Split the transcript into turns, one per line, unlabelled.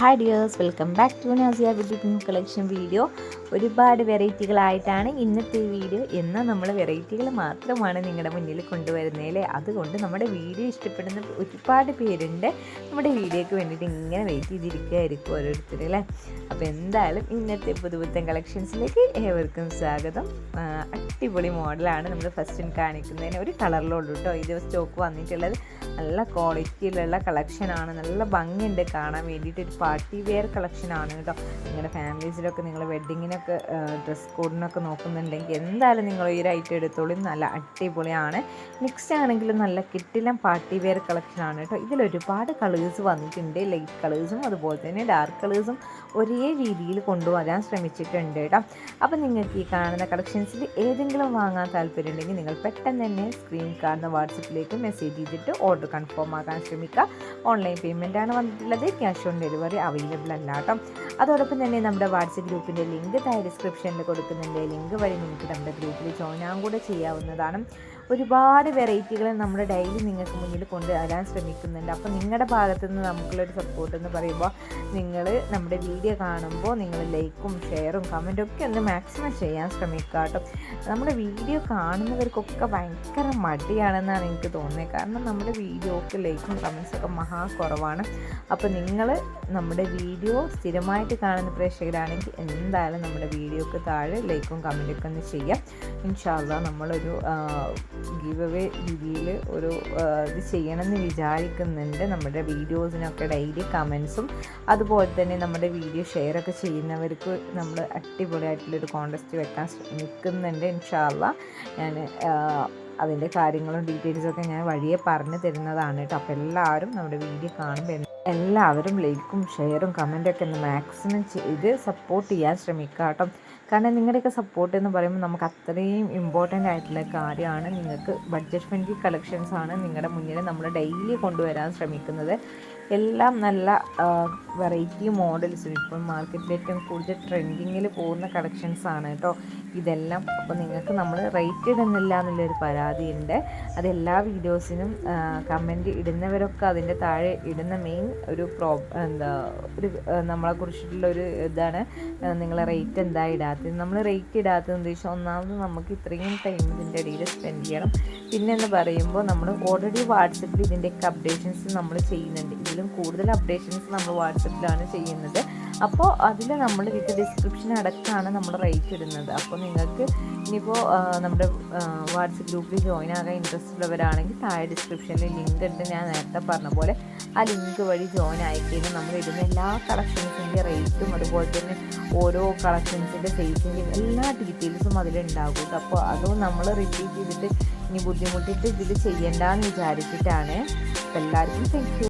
Hi dears welcome back to Nazia pink collection video ഒരുപാട് വെറൈറ്റികളായിട്ടാണ് ഇന്നത്തെ വീഡിയോ എന്നാൽ നമ്മൾ വെറൈറ്റികൾ മാത്രമാണ് നിങ്ങളുടെ മുന്നിൽ കൊണ്ടുവരുന്നതല്ലേ അതുകൊണ്ട് നമ്മുടെ വീഡിയോ ഇഷ്ടപ്പെടുന്ന ഒരുപാട് പേരുണ്ട്. നമ്മുടെ വീഡിയോയ്ക്ക് വേണ്ടിയിട്ട് ഇങ്ങനെ വെയിറ്റ് ചെയ്തിരിക്കുകയായിരിക്കും ഓരോരുത്തർ അല്ലേ? അപ്പോൾ എന്തായാലും ഇന്നത്തെ പുതുപുത്തൻ കളക്ഷൻസിലേക്ക് ഏവർക്കും സ്വാഗതം. അടിപൊളി മോഡലാണ് നമ്മൾ ഫസ്റ്റ് കാണിക്കുന്നതിന്. ഒരു കളറിലുള്ളൂ കേട്ടോ ഇത് സ്റ്റോക്ക് വന്നിട്ടുള്ളത്. നല്ല ക്വാളിറ്റിയിലുള്ള കളക്ഷനാണ് നല്ല ഭംഗിയുണ്ട് കാണാൻ വേണ്ടിയിട്ട് ഒരു പാർട്ടി വെയർ കളക്ഷനാണ് കേട്ടോ. നിങ്ങളുടെ ഫാമിലീസിലൊക്കെ നിങ്ങൾ വെഡ്ഡിങ്ങിനൊക്കെ ഡ്രസ് കോഡിനൊക്കെ നോക്കുന്നുണ്ടെങ്കിൽ എന്തായാലും നിങ്ങൾ ഈ ഒരു ഐറ്റം എടുത്തോളൂ. നല്ല അടിപൊളിയാണ്. നെക്സ്റ്റ് ആണെങ്കിലും നല്ല കിട്ടിലം പാർട്ടി വെയർ കളക്ഷനാണ് കേട്ടോ. ഇതിൽ ഒരുപാട് കളേഴ്സ് വന്നിട്ടുണ്ട്. ലൈറ്റ് കളേഴ്സും അതുപോലെ തന്നെ ഡാർക്ക് കളേഴ്സും ഒരേ രീതിയിൽ കൊണ്ടുവരാൻ ശ്രമിച്ചിട്ടുണ്ട് കേട്ടോ. അപ്പോൾ നിങ്ങൾക്ക് ഈ കാണുന്ന കളക്ഷൻസിൽ ഏതെങ്കിലും വാങ്ങാൻ താല്പര്യമുണ്ടെങ്കിൽ നിങ്ങൾ പെട്ടെന്ന് തന്നെ സ്ക്രീൻ കാണുന്ന വാട്സപ്പിലേക്ക് മെസ്സേജ് ചെയ്തിട്ട് ഓർഡർ കൺഫേം ആക്കാൻ ശ്രമിക്കുക. ഓൺലൈൻ പേയ്മെന്റ് ആണ് വന്നിട്ടുള്ളത്. ക്യാഷ് ഓൺ ഡെലിവറി അവൈലബിൾ അല്ല കേട്ടോ. അതോടൊപ്പം തന്നെ നമ്മുടെ വാട്സപ്പ് ഗ്രൂപ്പിന്റെ ലിങ്ക് താഴെ ഡിസ്ക്രിപ്ഷനിൽ കൊടുക്കുന്നുണ്ട്. ലിങ്ക് വഴി നിങ്ങൾക്ക് നമ്മുടെ ഗ്രൂപ്പിൽ ജോയിൻ ആകും കൂടെ ചെയ്യാവുന്നതാണ്. ഒരുപാട് വെറൈറ്റികൾ നമ്മൾ ഡെയിലി നിങ്ങൾക്ക് മുന്നിൽ കൊണ്ടുവരാൻ ശ്രമിക്കുന്നുണ്ട്. അപ്പോൾ നിങ്ങളുടെ ഭാഗത്തു നിന്ന് നമുക്കുള്ളൊരു സപ്പോർട്ട് എന്ന് പറയുമ്പോൾ നിങ്ങൾ നമ്മുടെ വീഡിയോ കാണുമ്പോൾ നിങ്ങൾ ലൈക്കും ഷെയറും കമന്റും ഒക്കെ ഒന്ന് മാക്സിമം ചെയ്യാൻ ശ്രമിക്കുക കേട്ടോ നമ്മുടെ വീഡിയോ കാണുന്നവർക്കൊക്കെ ഭയങ്കര മടിയാണെന്നാണ് എനിക്ക് തോന്നുന്നത് കാരണം നമ്മുടെ വീഡിയോക്ക് ലൈക്കും കമൻസൊക്കെ മഹാ കുറവാണ്. അപ്പോൾ നിങ്ങൾ നമ്മുടെ വീഡിയോ സ്ഥിരമായിട്ട് കാണുന്ന പ്രേക്ഷകരാണെങ്കിൽ എന്തായാലും നമ്മുടെ വീഡിയോക്ക് താഴെ ലൈക്കും കമന്റൊക്കെ ഒന്ന് ചെയ്യാം. ഇൻഷാല്ല നമ്മളൊരു ഗീവ് അവേ രീതിയിൽ ഒരു ഇത് ചെയ്യണമെന്ന് വിചാരിക്കുന്നുണ്ട്. നമ്മുടെ വീഡിയോസിനൊക്കെ ഡെയിലി കമൻസും അതുപോലെ തന്നെ നമ്മുടെ വീഡിയോ ഷെയറൊക്കെ ചെയ്യുന്നവർക്ക് നമ്മൾ അടിപൊളിയായിട്ടുള്ളൊരു കോൺടെസ്റ്റ് വെക്കാൻ ശ്രമിക്കുന്നുണ്ട് ഇൻഷാല്ല ഞാൻ അതിന്റെ കാര്യങ്ങളും ഡീറ്റെയിൽസൊക്കെ ഞാൻ വഴിയെ പറഞ്ഞു തരുന്നതാണ് കേട്ടോ. അപ്പോൾ എല്ലാവരും നമ്മുടെ വീഡിയോ കാണുമ്പോൾ എല്ലാവരും ലൈക്കും ഷെയറും കമന്റൊക്കെ ഒന്ന് മാക്സിമം ചെയ്ത് സപ്പോർട്ട് ചെയ്യാൻ ശ്രമിക്കുക കേട്ടോ കാരണം നിങ്ങളുടെയൊക്കെ സപ്പോർട്ട് എന്ന് പറയുമ്പോൾ നമുക്ക് അത്രയും ഇമ്പോർട്ടന്റ് ആയിട്ടുള്ള കാര്യമാണ്. നിങ്ങൾക്ക് ബഡ്ജറ്റ് ഫ്രണ്ട്ലി കളക്ഷൻസ് ആണ് നിങ്ങളുടെ മുന്നിൽ നമ്മൾ ഡെയിലി കൊണ്ടുവരാൻ ശ്രമിക്കുന്നത്. എല്ലാം നല്ല വെറൈറ്റി മോഡൽസും ഇപ്പോൾ മാർക്കറ്റിൽ ഏറ്റവും കൂടുതൽ ട്രെൻഡിങ്ങിൽ പോകുന്ന കളക്ഷൻസ് ആണ് കേട്ടോ ഇതെല്ലാം അപ്പോൾ നിങ്ങൾക്ക് നമ്മൾ റേറ്റ് ഇടുന്നില്ല എന്നുള്ളൊരു പരാതിയുണ്ട്. അത് എല്ലാ വീഡിയോസിനും കമന്റ് ഇടുന്നവരൊക്കെ അതിന്റെ താഴെ ഇടുന്ന മെയിൻ ഒരു പ്രോ എന്താ ഒരു നമ്മളെ കുറിച്ചിട്ടുള്ള ഒരു ഇതാണ്. നിങ്ങളെ റേറ്റ് എന്താ ഇടാത്തത്. നമ്മൾ റേറ്റ് ഇടാത്തത് എന്താ വെച്ചാൽ ഒന്നാമത് നമുക്ക് ഇത്രയും ടൈം ഇതിന്റെ ഇടയിൽ സ്പെൻഡ് ചെയ്യണം. പിന്നെ എന്ന് പറയുമ്പോൾ നമ്മൾ ഓൾറെഡി വാട്സപ്പിൽ ഇതിന്റെയൊക്കെ അപ്ഡേഷൻസ് നമ്മൾ ചെയ്യുന്നുണ്ട്. ഇതിലും കൂടുതൽ അപ്ഡേഷൻസ് നമ്മൾ വാട്സപ്പിലാണ് ചെയ്യുന്നത്. അപ്പോൾ അതിൽ നമ്മൾ വിത്ത് ഡിസ്ക്രിപ്ഷൻ അടക്കമാണ് നമ്മൾ റേറ്റ് ഇടുന്നത്. അപ്പോൾ നിങ്ങൾക്ക് ഇനിയിപ്പോൾ നമ്മുടെ വാട്സപ്പ് ഗ്രൂപ്പിൽ ജോയിൻ ആകാൻ ഇൻട്രസ്റ്റ് ഉള്ളവരാണെങ്കിൽ താഴെ ഡിസ്ക്രിപ്ഷനിൽ ലിങ്ക് ഉണ്ട്. ഞാൻ നേരത്തെ പറഞ്ഞ പോലെ ആ ലിങ്ക് വഴി ജോയിൻ ആയിക്കഴിഞ്ഞാൽ നമ്മൾ ഇടുന്ന എല്ലാ കളക്ഷൻസിന്റെ റേറ്റും അതുപോലെ തന്നെ ഓരോ കളക്ഷൻസിന്റെ സൈസിന്റെയും എല്ലാ ഡീറ്റെയിൽസും അതിലുണ്ടാകും. അപ്പോൾ അതും നമ്മൾ റിപ്പീറ്റ് ചെയ്തിട്ട് ഇനി ബുദ്ധിമുട്ടിട്ട് ഇതിൽ ചെയ്യണ്ടെന്ന് വിചാരിച്ചിട്ടാണ്. എല്ലാവർക്കും താങ്ക്